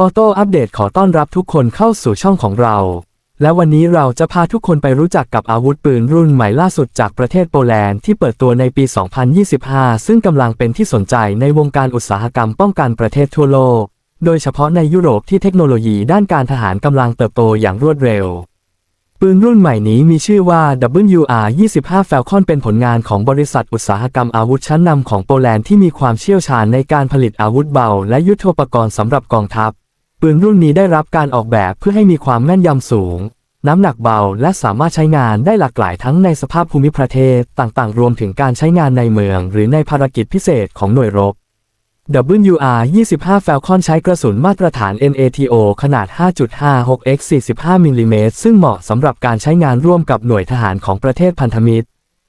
ออโต้อัปเดตขอต้อนรับทุกคนเข้าสู่ช่องของเรา และวันนี้เราจะพาทุกคนไปรู้จักกับอาวุธปืนรุ่นใหม่ล่าสุดจากประเทศโปแลนด์ที่เปิดตัวในปี 2025 ซึ่งกำลังเป็นที่สนใจในวงการอุตสาหกรรมป้องกันประเทศทั่วโลก โดยเฉพาะในยุโรปที่เทคโนโลยีด้านการทหารกำลังเติบโตอย่างรวดเร็ว ปืนรุ่นใหม่นี้มีชื่อว่า WR-25 Falcon เป็นผลงานของบริษัทอุตสาหกรรมอาวุธชั้นนำของโปแลนด์ที่มีความเชี่ยวชาญในการผลิตอาวุธเบา และยุทโธปกรณ์สำหรับกองทัพ ปืนรุ่นนี้ได้รับการออกแบบเพื่อให้มีความแม่นยำสูง น้ำหนักเบาและสามารถใช้งานได้หลากหลายทั้งในสภาพภูมิประเทศต่างๆ รวมถึงการใช้งานในเมือง หรือในภารกิจพิเศษของหน่วยรบ WR-25 Falcon ใช้กระสุนมาตรฐาน NATO ขนาด 5.56x 45มิลลิเมตรซึ่งเหมาะสำหรับการใช้งานร่วมกับหน่วยทหารของประเทศพันธมิตร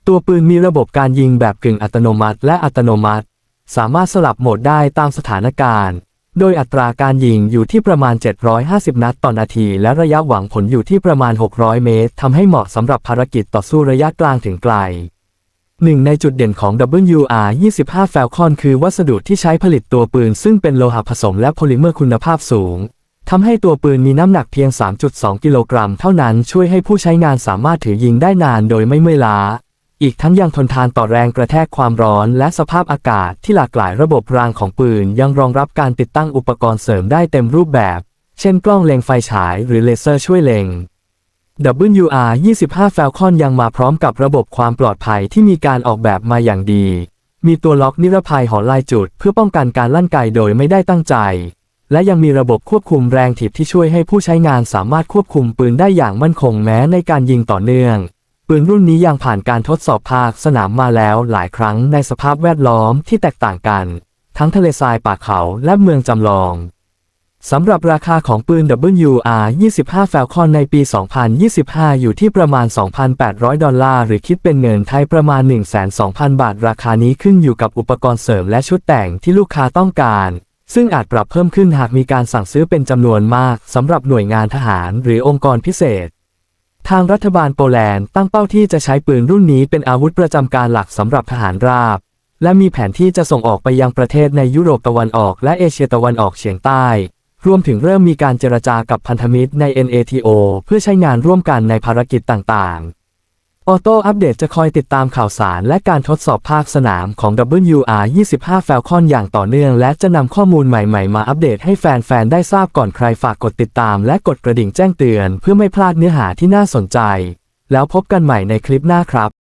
ตัวปืนมีระบบการยิงแบบกึ่งอัตโนมัติและอัตโนมัติ สามารถสลับโหมดได้ตามสถานการณ์ โดยอัตราการยิงอยู่ที่ประมาณ 750 นัดต่อนาที และระยะหวังผลอยู่ที่ประมาณ 600 เมตรทำให้เหมาะสำหรับภารกิจต่อสู้ระยะกลางถึงไกลหนึ่งในจุดเด่นของ WR-25 Falcon คือวัสดุที่ใช้ผลิตตัวปืน ซึ่งเป็นโลหะผสมและโพลิเมอร์คุณภาพสูงทำให้ตัวปืนมีน้ำหนักเพียง 3.2 กิโลกรัม เท่านั้นช่วยให้ผู้ใช้งานสามารถถือยิงได้นานโดยไม่เมื่อยล้า อีกทั้งยังทนทานต่อแรงกระแทกความร้อนและสภาพอากาศที่หลากหลายระบบรางของปืนยังรองรับการติดตั้งอุปกรณ์เสริมได้เต็มรูปแบบ เช่นกล้องเล็งไฟฉายหรือเลเซอร์ช่วยเล็ง WR-25 Falcon ยังมาพร้อมกับระบบความปลอดภัยที่มีการออกแบบมาอย่างดี มีตัวล็อกนิรภัยหอลายจุด เพื่อป้องกันการลั่นไกโดยไม่ได้ตั้งใจ และยังมีระบบควบคุมแรงถีบที่ช่วยให้ผู้ใช้งานสามารถควบคุมปืนได้อย่างมั่นคงแม้ในการยิงต่อเนื่อง ปืนรุ่นนี้ยังผ่านการทดสอบภาคสนามมาแล้วหลายครั้งในสภาพแวดล้อมที่แตกต่างกัน ทั้งทะเลทรายป่าเขาและเมืองจำลองสำหรับราคาของปืน WR-25 Falcon ในปี 2025 อยู่ที่ประมาณ 2,800 ดอลลาร์ หรือคิดเป็นเงินไทยประมาณ 102,000 บาท ราคานี้ขึ้นอยู่กับอุปกรณ์เสริมและชุดแต่งที่ลูกค้าต้องการ ซึ่งอาจปรับเพิ่มขึ้นหากมีการสั่งซื้อเป็นจำนวนมากสำหรับหน่วยงานทหารหรือองค์กรพิเศษ ทางรัฐบาลโปแลนด์ตั้งเป้าที่จะใช้ปืนรุ่นนี้เป็นอาวุธประจำการหลักสำหรับทหารราบ และมีแผนที่จะส่งออกไปยังประเทศในยุโรปตะวันออกและเอเชียตะวันออกเฉียงใต้ รวมถึงเริ่มมีการเจรจากับพันธมิตรใน NATO เพื่อใช้งานร่วมกันในภารกิจต่างๆ ออโต้อัปเดตจะคอยติดตามข่าวสารและการทดสอบภาคสนามของ WR25 Falcon อย่างต่อเนื่อง และจะนำข้อมูลใหม่ๆ มาอัปเดตให้แฟน ๆ ได้ทราบก่อนใครฝากกดติดตามและกดกระดิ่งแจ้งเตือน เพื่อไม่พลาดเนื้อหาที่น่าสนใจ แล้วพบกันใหม่ในคลิปหน้าครับ